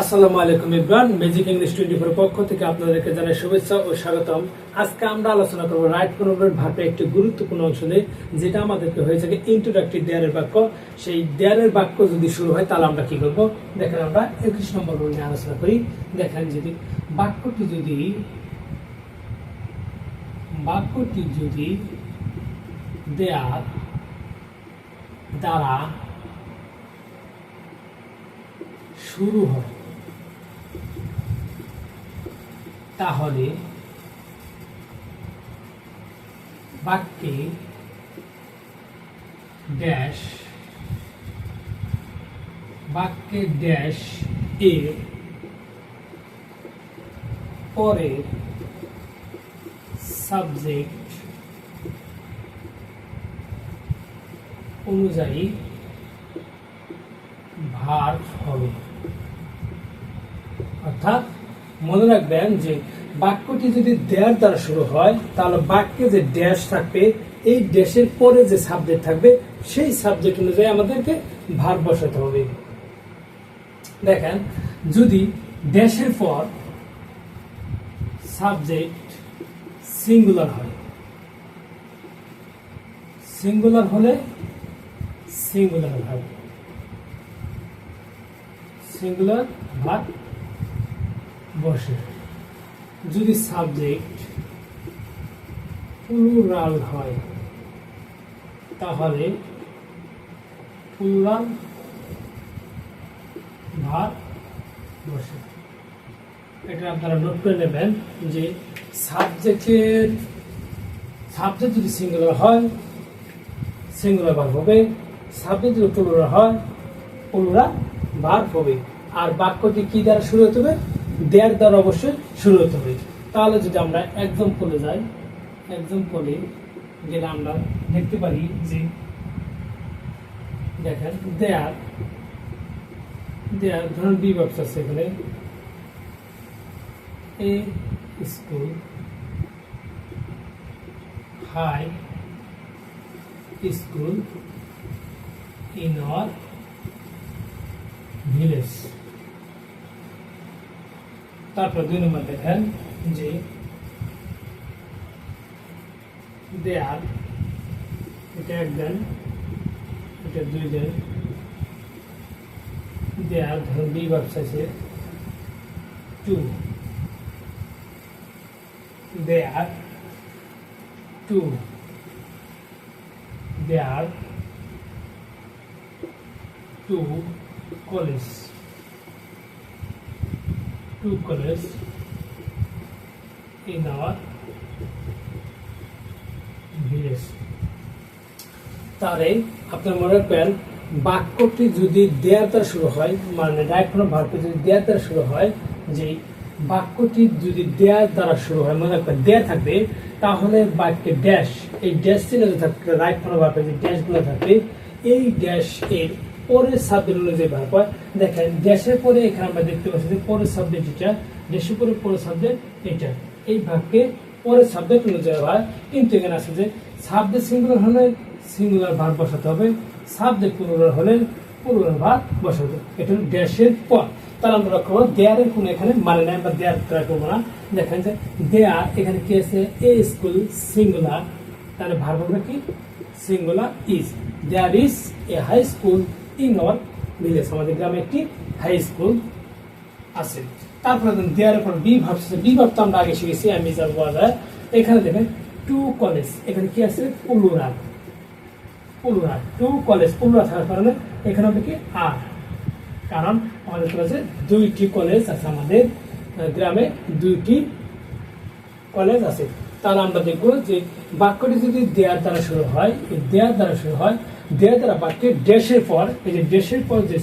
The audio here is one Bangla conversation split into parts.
আসসালামু আলাইকুম Ibran magic English twenty four পক্ষ থেকে আপনাদেরকে জানাই শুভেচ্ছা ও স্বাগতম। আজকে আমরা আলোচনা করব রাইট প্রোনোভের ভাবে একটি গুরুত্বপূর্ণ অংশ নিয়ে, যেটা আমাদেরকে হয়ে থাকে ইন্ট্রোডাক্টিভ দেয়ারের বাক্য। সেই দেয়ারের বাক্য যদি শুরু হয়, তাহলে আমরা কি করব? দেখেন আমরা একুশ নম্বর নিয়ে আলোচনা করি। দেখেন যদি বাক্যটি যদি বাক্যটি যদি দেয়ার দ্বারা শুরু হয় তাহলে বাক্যে ড্যাশ বাক্যে ড্যাশ এর পরে সাবজেক্ট অনুযায়ী ভার হবে। অর্থাৎ মনে রাখবেন যে বাক্যটি যদি দেয়ার দ্বারা শুরু হয়, তাহলে বাক্যে যে ড্যাশ থাকবে, এই ড্যাশের পরে যে সাবজেক্ট থাকবে, সেই সাবজেক্ট অনুযায়ী আমাদেরকে ভার বসাতে হবে। দেখেন, যদি ড্যাশের পর সাবজেক্ট সিঙ্গুলার হয় সিঙ্গুলার হলে সিঙ্গুলার হয়। সিঙ্গুলার ভার বসে। যদি সাবজেক্ট প্লুরাল হয়, তাহলে প্লুরাল ভার বসে। এটা আপনারা নোট করে নেবেন যে সাবজেক্টের সাবজেক্ট যদি সিঙ্গুলার হয় সিঙ্গুলার ভার হবে সাবজেক্ট যদি প্লুরাল হয় প্লুরাল ভার হবে। আর বাক্যটি কি দ্বারা শুরু হতে হবে? দেয়ার দ্বারা অবশ্যই শুরু হতে হবে। তাহলে যদি আমরা এক্সাম্পলে যাই এক্সাম্পলে গেলে আমরা দেখতে পারি যে দেখেন, দেয়ার দেয়ার ধরুন বি ব্যবসা আছে এখানে। A school high school in our village. তারপর দুই নম্বর দেখেন যে দেয়ার এটা এক দেন এটা দুই দেন দেয়ার ধরুন বি বাক্স আছে two there two there two college two colors in our village তারে আপনার মনে রাখবেন, বাক্যটি যদি দেয়ার দ্বারা শুরু হয় মানে ডাইরেক্ট কোনো যদি দেয়ার শুরু হয়, যে বাক্যটি যদি দেয়ার দ্বারা শুরু হয়, মনে রাখবেন, দেয়ার থাকবে, তাহলে বাক্যে ড্যাশ এই ড্যাশ চিহ্ন যে থাকবে রাইট কোনো ভার্বে যে ড্যাশগুলো থাকবে, এই ড্যাশ এর পরের সাবজেক্ট অনুযায়ী ভাগ হয় দেখেন ড্যাশের পরে এখানে আমরা দেখতে পাচ্ছি যে পরের সাবজেক্ট এটা দেশের পরে পরের সাবজেক্ট এটা। এই ভাগকে পরের সাবজেক্ট অনুযায়ী হয়, কিন্তু এখানে আছে যে সাবজেক্ট সিঙ্গুলার হলে সিঙ্গুলার ভাগ বসাতে হবে সাবজেক্ট প্লুরাল হলে প্লুরাল ভাগ বসাতে হবে। এটা হলো ড্যাশের পর। তাহলে আমরা লক্ষ্য করব দেয়ারের কোনো এখানে মানে নাই বা দেয়ার ট্রাই করব না। দেখেন যে দেয়ার এখানে কি আছে? এ স্কুল সিঙ্গুলার তাহলে ভাগ হবে কি? Singular is there is a high school in our village আমাদের গ্রামে একটি হাই স্কুল আছে। তারপরে দেয়ার পর বি ভাবছে বি ভাব তো আমরা আগে শিখেছি আমি যা বলা এখানে দেখেন টু কলেজ এখানে কি আছে? পুলুরাল পুলুরাল টু কলেজ পুলুরাল থাকার কারণে এখানে হবে কি? আর কারণ আমাদের কাছে দুইটি কলেজ আছে, আমাদের গ্রামে দুইটি কলেজ আছে। তাহলে আমরা দেখব যে বাক্যটি যদি দেয়ার দ্বারা শুরু হয়, এই দেয়ার দ্বারা শুরু হয় দেয়ার দ্বারা বাক্যে ড্যাশের পর, এই যে ড্যাশের পর যে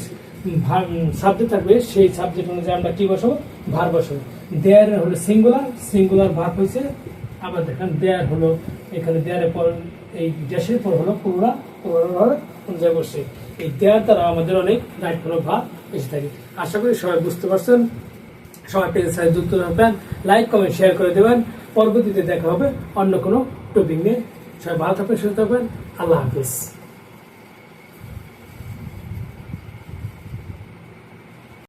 সাবজেক্ট থাকবে, সেই সাবজেক্ট অনুযায়ী আমরা কি বসাবো? ভার বসাবো। দেয়ার হলো সিঙ্গুলার সিঙ্গুলার ভার হয়েছে। আবার দেখেন দেয়ার হলো, এখানে দেয়ারের পর, এই ড্যাশের পর হলো পুরোরা পুরোরা অনুযায়ী বসছে এই দেয়ার দ্বারা আমাদের অনেক কোনো ভাব এসে থাকে। আশা করি সবাই বুঝতে পারছেন। সবাই পেজের সাথে যুক্ত থাকবেন। লাইক কমেন্ট শেয়ার করে দেবেন। পরবর্তীতে দেখা হবে অন্য কোনো টপিক নিয়ে। সবাই ভালো থাকবেন, সুস্থ থাকবেন। আল্লাহ হাফিজ।